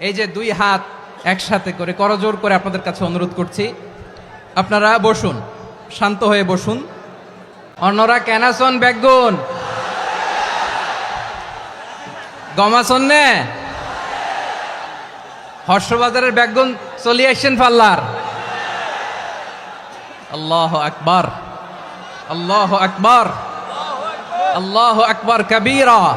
এই যে দুই হাত একসাথে করে করজোর করে আপনাদের কাছে অনুরোধ করছি। আপনারা বসুন, শান্ত হয়ে বসুন। অন্যরা কেনাসন ব্যাগুন গমাসন নে। হর্ষবাজারের ব্যাগুন চলিয়ে আসছেন পাল্লার। আল্লাহ আকবার। আল্লাহ আকবার। আল্লাহ আকবার কবীরা।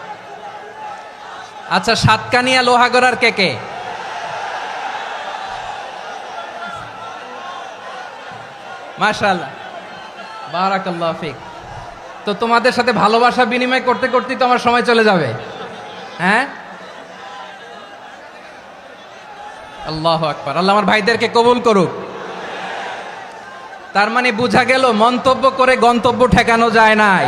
আচ্ছা সাতকানিয়া লোহাগড়ার কে কে? মাশাল্লাহ বারাকাল্লাহ ফিক। তো তোমাদের সাথে ভালোবাসা বিনিময় করতে করতেই তো আমার সময় চলে যাবে। হ্যাঁ? আল্লাহ আকবার। আল্লাহ আমার ভাইদেরকে কবুল করুক। তার মানে বোঝা গেল, মন্তব্য করে গন্তব্য ঠেকানো যায় নাই।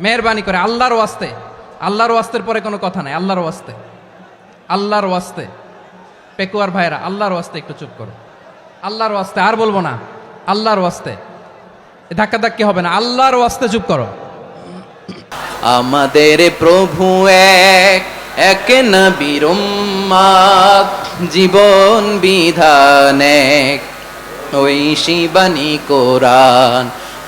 মেহরবানি করে আল্লাহর ওয়াস্তে। আল্লাহর ওয়াস্তের পরে কোনো কথা নাই আল্লাহর ওয়াস্তে। আল্লাহর ওয়াস্তে। পেকুয়ার ভাইরা আল্লাহর ওয়াস্তে একটু চুপ করো। আল্লাহর ওয়াস্তে আর বলব না আল্লাহর ওয়াস্তে। ধাক্কা ধাক্কি হবে না আল্লাহর ওয়াস্তে চুপ করো। আমাদের প্রভু এক এক উম্মাদ, জীবন বিধান এক। ওই শিবানী কোরআন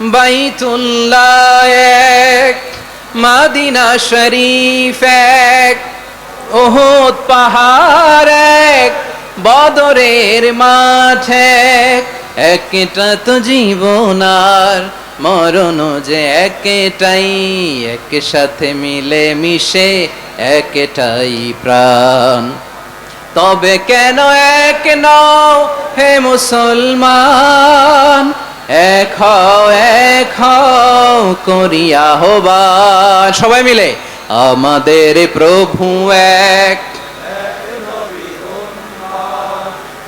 বাইতুল্লাহ এক, মাদিনা শরীফ এক ওহদ পাহাড় এক, বদরের মাঠ এক। একটা তো জীবনার মরণ যে একটাই এক সাথে মিলে মিশে একটাই প্রাণ। তবে কেন এক নও হে মুসলমান? এক এক করিয়া হবান সবাই মিলে। আমাদের প্রভু এক।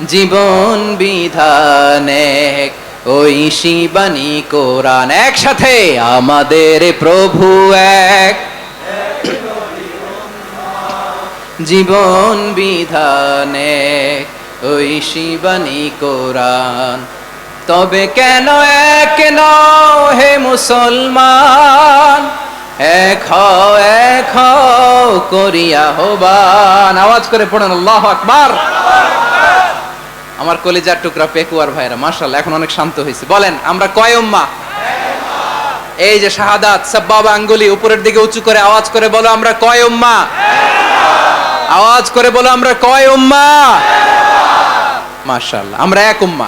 জীবন বিধান এক। ওই শিবানী কোরআন একসাথে আমাদের প্রভু এক। জীবন বিধানে ওই শিবানী কোরআন তবে কেন এক নও হে মুসলমান? এক হও এক হও করিয়া হবান আওয়াজ করে পড়েন, আল্লাহ আকবার। আমার কলিজার টুকরা পেকুয়ার ভাইরা মার্শাল্লাহ এখন অনেক শান্ত হয়েছে। বলেন, আমরা কয় উম্মা? এই যে শাহাদাত, সাব্বাব আঙ্গুলি উপরের দিকে উঁচু করে আওয়াজ করে বলো, আমরা কয় উম্মা? আওয়াজ করে বলো, আমরা কয় উম্মা? মার্শাল্লাহ আমরা এক উম্মা।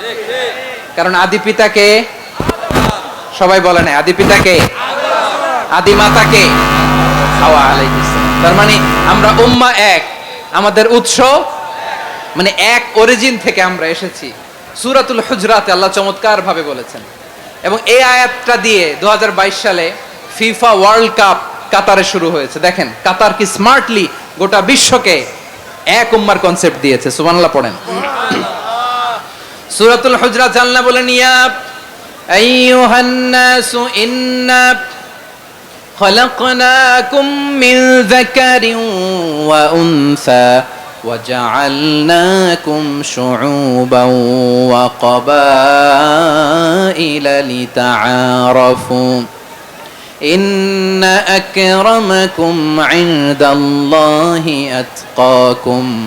কারণ আদি পিতাকে সবাই বলে না আদি পিতাকে আদি মাতাকে আলাইহিস তার মানে আমরা উম্মা এক, আমাদের উৎস মানে এক অরিজিন থেকে আমরা এসেছি। সুরাতুল হুজরাতে আল্লাহ চমৎকার ভাবে বলেছেন। এবং এই আয়াতটা দিয়ে দু হাজার বাইশ সালে ফিফা ওয়ার্ল্ড কাপ কাতারে শুরু হয়েছে। দেখেন, কাতার কি স্মার্টলি গোটা বিশ্বকে এক উম্মার কনসেপ্ট দিয়েছে। সুবহানাল্লাহ, পড়েন। সুরাতুল হুজরাত আল্লাহ বলেন ইয়া আইয়ুহান নাসু ইন্না خلقناكم من ذكر وأنثى وجعلناكم شعوبا وقبائل لتعارفوا إن أكرمكم عند الله أتقاكم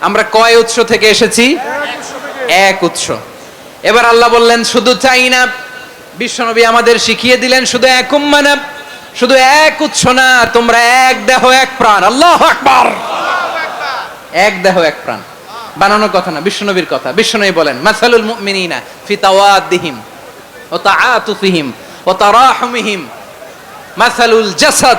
আমরা কয় উৎস থেকে এসেছি? এক উৎস। এবার আল্লাহ বললেন, শুধু চাই না, বিশ্বনবী আমাদের শিখিয়ে দিলেন, শুধু এক উম্মানা শুধু এক উৎস না, তোমরা এক দেহ, এক প্রাণ। আল্লাহ আকবার! এক দেহ, এক প্রাণ। বানানোর কথা না, বিশ্বনবীর কথা। বিশ্বনবী বলেন, মাসালুল মুমিনিনা ফি তাওয়াদ্দিহিম ও তাআতুফিহিম ও তারাহুমিহিম মাসালুল জাসাদ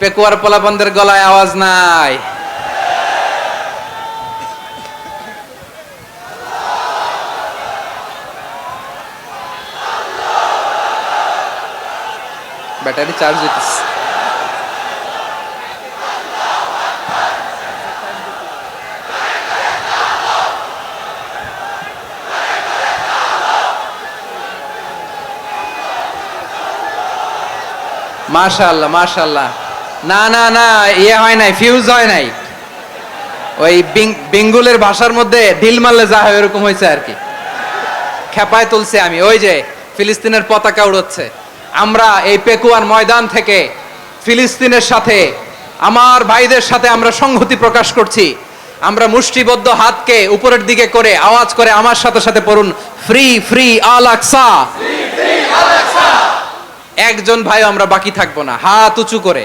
পেকুয়ার পোলাপনদের গলায় আওয়াজ নাই। ব্যাটারি চার্জ হইতেছে। মাশাআল্লাহ মাশাআল্লাহ। না না না ইয়ে হয় নাই ফিউজ হয় নাই। ওই বেঙ্গলের ভাষার মধ্যে ঢিল মারলে যা হয় এরকম হয়েছে আর কি। খেপায় তুলছে আমি ওই যে ফিলিস্তিনের পতাকা উড়োচ্ছে। আমরা এই পেকুয়ার ময়দান থেকে ফিলিস্তিনের সাথে আমার ভাইদের সাথে আমরা সংহতি প্রকাশ করছি। আমরা মুষ্টিবদ্ধ হাতকে উপরের দিকে করে আওয়াজ করে আমার সাথে সাথে পড়ুন ফ্রি ফ্রি আল আকসা। একজন ভাই আমরা বাকি থাকব না হাত উঁচু করে।